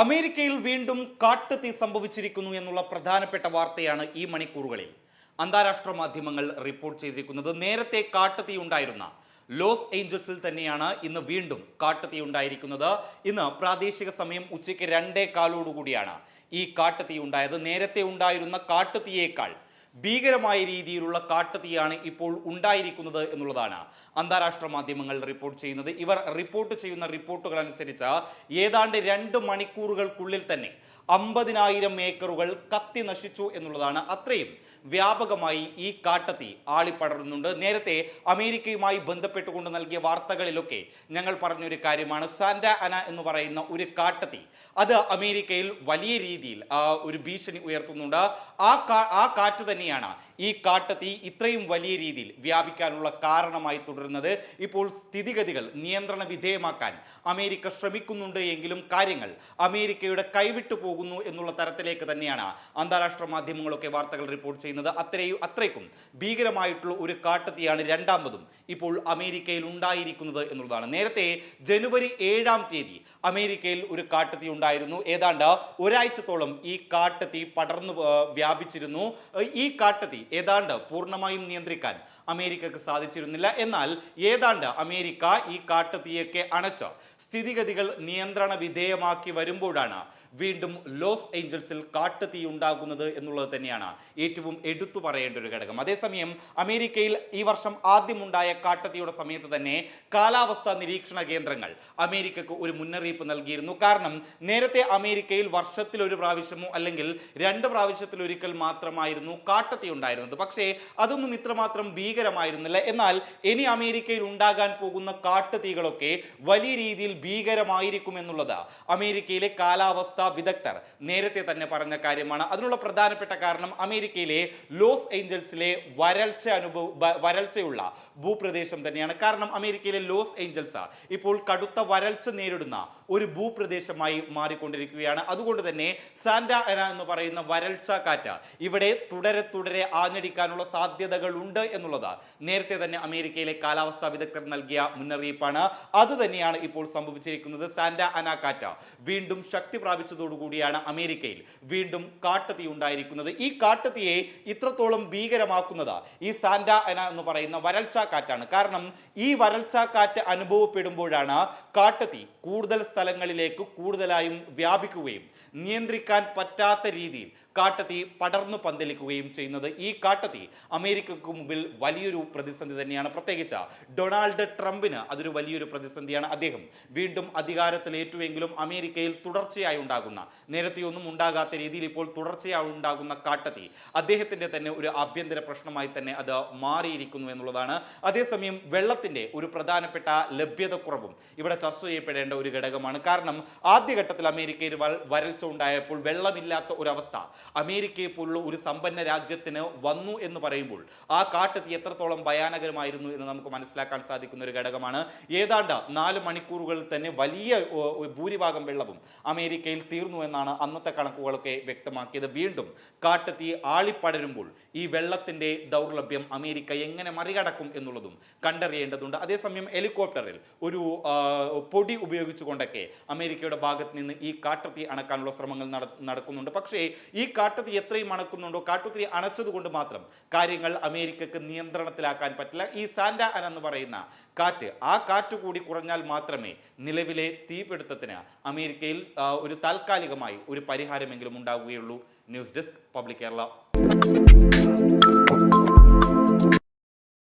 അമേരിക്കയിൽ വീണ്ടും കാട്ടുതീ സംഭവിച്ചിരിക്കുന്നു എന്നുള്ള പ്രധാനപ്പെട്ട വാർത്തയാണ് ഈ മണിക്കൂറുകളിൽ. അന്താരാഷ്ട്ര മാധ്യമങ്ങൾ റിപ്പോർട്ട് ചെയ്തിരിക്കുന്നത് നേരത്തെ കാട്ടുതീ ഉണ്ടായിരുന്ന ലോസ് ഏഞ്ചൽസിൽ തന്നെയാണ്. ഇന്ന് വീണ്ടും കാട്ടുതീ ഉണ്ടായിരിക്കുന്നത്. ഇന്ന് പ്രാദേശിക സമയം ഉച്ചയ്ക്ക് രണ്ടേ കാലോടുകൂടിയാണ് ഈ കാട്ടുതീ ഉണ്ടായത്. നേരത്തെ ഉണ്ടായിരുന്ന കാട്ടുതീയേക്കാൾ ഭീകരമായ രീതിയിലുള്ള കാട്ടുതീയാണ് ഇപ്പോൾ ഉണ്ടായിരിക്കുന്നത് എന്നുള്ളതാണ് അന്താരാഷ്ട്ര മാധ്യമങ്ങൾ റിപ്പോർട്ട് ചെയ്യുന്നത്. ഇവർ റിപ്പോർട്ട് ചെയ്യുന്ന റിപ്പോർട്ടുകൾ അനുസരിച്ച് ഏതാണ്ട് രണ്ട് മണിക്കൂറുകൾക്കുള്ളിൽ തന്നെ അമ്പതിനായിരം ഏക്കറുകൾ കത്തി നശിച്ചു എന്നുള്ളതാണ്. അത്രയും വ്യാപകമായി ഈ കാട്ടത്തി ആളിപ്പടരുന്നുണ്ട്. നേരത്തെ അമേരിക്കയുമായി ബന്ധപ്പെട്ടുകൊണ്ട് നൽകിയ വാർത്തകളിലൊക്കെ ഞങ്ങൾ പറഞ്ഞൊരു കാര്യമാണ്. സാന്റ അന എന്ന് പറയുന്ന ഒരു കാട്ടത്തി അത് അമേരിക്കയിൽ വലിയ രീതിയിൽ ഒരു ഭീഷണി ഉയർത്തുന്നുണ്ട്. ആ ആ കാറ്റ് തന്നെയാണ് ഈ കാട്ടുതീ ഇത്രയും വലിയ രീതിയിൽ വ്യാപിക്കാനുള്ള കാരണമായി തുടരുന്നത്. ഇപ്പോൾ സ്ഥിതിഗതികൾ നിയന്ത്രണ വിധേയമാക്കാൻ അമേരിക്ക ശ്രമിക്കുന്നുണ്ട് എങ്കിലും കാര്യങ്ങൾ അമേരിക്കയുടെ കൈവിട്ടു പോകുന്നു എന്നുള്ള തരത്തിലേക്ക് തന്നെയാണ് അന്താരാഷ്ട്ര മാധ്യമങ്ങളൊക്കെ വാർത്തകൾ റിപ്പോർട്ട് ചെയ്യുന്നത്. അത്രയും അത്രയ്ക്കും ഭീകരമായിട്ടുള്ള ഒരു കാട്ടുതീയാണ് രണ്ടാമതും ഇപ്പോൾ അമേരിക്കയിൽ ഉണ്ടായിരിക്കുന്നത് എന്നുള്ളതാണ്. നേരത്തെ ജനുവരി ഏഴാം തീയതി അമേരിക്കയിൽ ഒരു കാട്ടുതീ ഉണ്ടായിരുന്നു. ഏതാണ്ട് ഒരാഴ്ചത്തോളം ഈ കാട്ടുതീ പടർന്നു വ്യാപിച്ചിരുന്നു. ഈ കാട്ടുതീ ഏതാണ്ട് പൂർണമായും നിയന്ത്രിക്കാൻ അമേരിക്കക്ക് സാധിച്ചിരുന്നില്ല. എന്നാൽ ഏതാണ്ട് അമേരിക്ക ഈ കാട്ടുതീയൊക്കെ അണച്ച. സ്ഥിതിഗതികൾ നിയന്ത്രണ വിധേയമാക്കി വരുമ്പോഴാണ് വീണ്ടും ലോസ് ഏഞ്ചൽസിൽ കാട്ടുതീ ഉണ്ടാകുന്നത് എന്നുള്ളത് തന്നെയാണ് ഏറ്റവും എടുത്തു പറയേണ്ട ഒരു ഘടകം. അതേസമയം അമേരിക്കയിൽ ഈ വർഷം ആദ്യമുണ്ടായ കാട്ടുതീയുടെ സമയത്ത് തന്നെ കാലാവസ്ഥാ നിരീക്ഷണ കേന്ദ്രങ്ങൾ അമേരിക്കക്ക് ഒരു മുന്നറിയിപ്പ് നൽകിയിരുന്നു. കാരണം നേരത്തെ അമേരിക്കയിൽ വർഷത്തിൽ ഒരു പ്രാവശ്യമോ അല്ലെങ്കിൽ രണ്ട് പ്രാവശ്യത്തിലൊരിക്കൽ മാത്രമായിരുന്നു കാട്ടുതീ ഉണ്ടായിരുന്നത്. പക്ഷേ അതൊന്നും ഇത്രമാത്രം ഭീകരമായിരുന്നില്ല. എന്നാൽ ഇനി അമേരിക്കയിൽ ഉണ്ടാകാൻ പോകുന്ന കാട്ടുതീകളൊക്കെ വലിയ രീതിയിൽ ഭീകരമായിരിക്കും എന്നുള്ളത് അമേരിക്കയിലെ കാലാവസ്ഥാ വിദഗ്ധർ നേരത്തെ തന്നെ പറഞ്ഞ കാര്യമാണ്. അതിനുള്ള പ്രധാനപ്പെട്ട കാരണം അമേരിക്കയിലെ ലോസ് ഏഞ്ചൽസിലെ വരൾച്ച അനുഭവ വരൾച്ചയുള്ള ഭൂപ്രദേശം തന്നെയാണ്. കാരണം അമേരിക്കയിലെ ലോസ് ഏഞ്ചൽസ് ഇപ്പോൾ കടുത്ത വരൾച്ച നേരിടുന്ന ഒരു ഭൂപ്രദേശമായി മാറിക്കൊണ്ടിരിക്കുകയാണ്. അതുകൊണ്ട് തന്നെ സാന്റ എന എന്ന് പറയുന്ന വരൾച്ച കാറ്റ് ഇവിടെ തുടരെ തുടരെ ആഞ്ഞടിക്കാനുള്ള സാധ്യതകൾ ഉണ്ട് എന്നുള്ളത് നേരത്തെ തന്നെ അമേരിക്കയിലെ കാലാവസ്ഥാ വിദഗ്ധർ നൽകിയ മുന്നറിയിപ്പാണ്. അത് തന്നെയാണ് ഇപ്പോൾ സംഭവിച്ചിരിക്കുന്നത്. സാന്റ അന കാറ്റ് വീണ്ടും ശക്തി പ്രാപിച്ചതോടുകൂടിയാണ് അമേരിക്കയിൽ വീണ്ടും കാട്ടുതീ ഉണ്ടായിരിക്കുന്നത്. ഈ കാട്ടുതീയെ ഇത്രത്തോളം ഭീകരമാക്കുന്നത് ഈ സാന്റ എന്ന് പറയുന്ന വരൾച്ച കാറ്റാണ്. കാരണം ഈ വരൾച്ച കാറ്റ് അനുഭവപ്പെടുമ്പോഴാണ് കാട്ടുതീ കൂടുതൽ സ്ഥലങ്ങളിലേക്ക് കൂടുതലായും വ്യാപിക്കുകയും നിയന്ത്രിക്കാൻ പറ്റാത്ത രീതിയിൽ കാട്ടുതീ പടർന്നു പന്തലിക്കുകയും ചെയ്യുന്നത്. ഈ കാട്ടുതീ അമേരിക്കയ്ക്ക് മുമ്പിൽ വലിയൊരു പ്രതിസന്ധി തന്നെയാണ്. പ്രത്യേകിച്ച് ഡൊണാൾഡ് ട്രംപിന് അതൊരു വലിയൊരു പ്രതിസന്ധിയാണ്. അദ്ദേഹം വീണ്ടും അധികാരത്തിലേറ്റുവെങ്കിലും അമേരിക്കയിൽ തുടർച്ചയായി ഉണ്ടാകുന്ന നേരത്തെയൊന്നും ഉണ്ടാകാത്ത രീതിയിൽ ഇപ്പോൾ തുടർച്ചയായി ഉണ്ടാകുന്ന കാട്ടുതീ അദ്ദേഹത്തിന്റെ തന്നെ ഒരു ആഭ്യന്തര പ്രശ്നമായി തന്നെ അത് മാറിയിരിക്കുന്നു എന്നുള്ളതാണ്. അതേസമയം വെള്ളത്തിന്റെ ഒരു പ്രധാനപ്പെട്ട ലഭ്യതക്കുറവും ഇവിടെ ചർച്ച ചെയ്യപ്പെടേണ്ട ഒരു ഘടകമാണ്. കാരണം ആദ്യഘട്ടത്തിൽ അമേരിക്കയിൽ വരൾച്ച ഉണ്ടായപ്പോൾ വെള്ളമില്ലാത്ത ഒരവസ്ഥ അമേരിക്കയെ പോലുള്ള ഒരു സമ്പന്ന രാജ്യത്തിന് വന്നു എന്ന് പറയുമ്പോൾ ആ കാട്ടെത്തി എത്രത്തോളം ഭയാനകരമായിരുന്നു എന്ന് നമുക്ക് മനസ്സിലാക്കാൻ സാധിക്കുന്ന ഒരു ഘടകമാണ്. ഏതാണ്ട് നാല് മണിക്കൂറുകളിൽ തന്നെ വലിയ ഭൂരിഭാഗം വെള്ളവും അമേരിക്കയിൽ തീർന്നു എന്നാണ് അന്നത്തെ കണക്കുകളൊക്കെ വ്യക്തമാക്കിയത്. വീണ്ടും കാട്ടെത്തി ആളിപ്പടരുമ്പോൾ ഈ വെള്ളത്തിന്റെ ദൗർലഭ്യം അമേരിക്ക എങ്ങനെ മറികടക്കും എന്നുള്ളതും കണ്ടറിയേണ്ടതുണ്ട്. അതേസമയം ഹെലികോപ്റ്ററിൽ ഒരു പൊടി ഉപയോഗിച്ചുകൊണ്ടൊക്കെ അമേരിക്കയുടെ ഭാഗത്ത് നിന്ന് ഈ കാട്ടത്തി അണക്കാനുള്ള ശ്രമങ്ങൾ നടക്കുന്നുണ്ട്. പക്ഷേ ഈ കാട്ടുതീ എത്രയും അണക്കുന്നുണ്ടോ? കാട്ടുതീ അണച്ചതുകൊണ്ട് മാത്രം കാര്യങ്ങൾ അമേരിക്കക്ക് നിയന്ത്രണത്തിലാക്കാൻ പറ്റില്ല. ഈ സാന്റ അന എന്ന് പറയുന്ന കാറ്റ് ആ കാറ്റ് കൂടി കുറഞ്ഞാൽ മാത്രമേ നിലവിലെ തീപിടുത്തത്തിന് അമേരിക്കയിൽ ഒരു താൽക്കാലികമായി ഒരു പരിഹാരമെങ്കിലും ഉണ്ടാവുകയുള്ളൂ. News desk public Kerala.